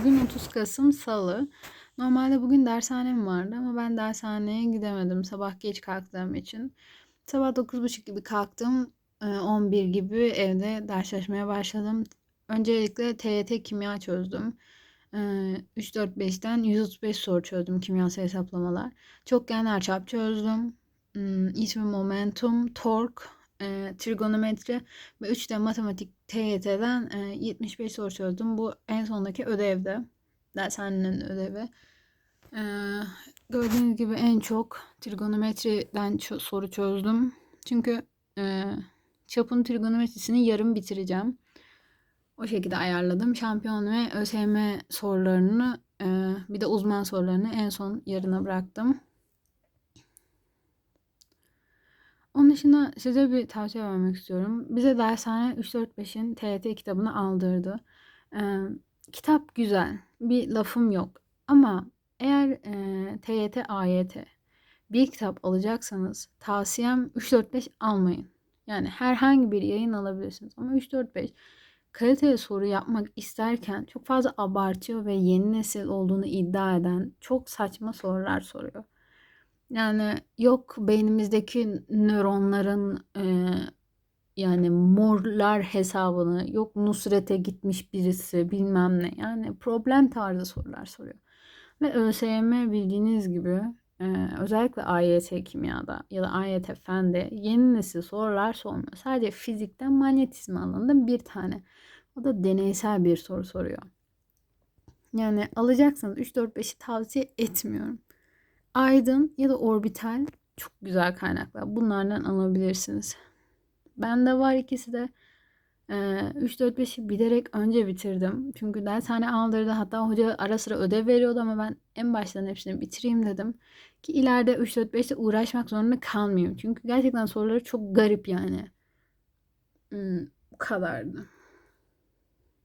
Bugün 30 Kasım Salı. Normalde bugün dershanem vardı ama ben dershaneye gidemedim sabah geç kalktığım için. Sabah 9.30 gibi kalktım. Ee, 11 gibi evde ders çalışmaya başladım. Öncelikle TYT kimya çözdüm. Ee, 3-4-5'ten 135 soru çözdüm kimyasal hesaplamalar. Çokgenler çap çözdüm. Hmm, İsmi momentum, tork, e, trigonometri ve 3 de matematik TYT'den e, 75 soru çözdüm. Bu en sondaki ödevde. Dershanenin ödevi. E, gördüğünüz gibi en çok trigonometriden soru çözdüm. Çünkü e, çapın trigonometrisini yarım bitireceğim. O şekilde ayarladım. Şampiyon ve ÖSYM sorularını e, bir de uzman sorularını en son yarına bıraktım. Onun dışında size bir tavsiye vermek istiyorum. Bize dershane 3-4-5'in TYT kitabını aldırdı. Ee, kitap güzel. Bir lafım yok. Ama eğer e, TYT, AYT bir kitap alacaksanız tavsiyem 3-4-5 almayın. Yani herhangi bir yayın alabilirsiniz. Ama 3-4-5 kaliteli soru yapmak isterken çok fazla abartıyor ve yeni nesil olduğunu iddia eden çok saçma sorular soruyor. Yani yok beynimizdeki nöronların e, yani morlar hesabını yok Nusret'e gitmiş birisi bilmem ne yani problem tarzı sorular soruyor. Ve ÖSYM bildiğiniz gibi e, özellikle AYT kimyada ya da AYT fende yeni nesil sorular sormuyor. Sadece fizikten manyetizma alanında bir tane. O da deneysel bir soru soruyor. Yani alacaksanız 3-4-5'i tavsiye etmiyorum. Aydın ya da orbital çok güzel kaynaklar. Bunlardan alabilirsiniz. Bende var ikisi de. Ee, 3-4-5'i bilerek önce bitirdim. Çünkü dershane aldırdı. Hatta hoca ara sıra ödev veriyordu ama ben en baştan hepsini bitireyim dedim. Ki ileride 3-4-5'te uğraşmak zorunda kalmayayım. Çünkü gerçekten soruları çok garip yani. Hmm, bu kadardı.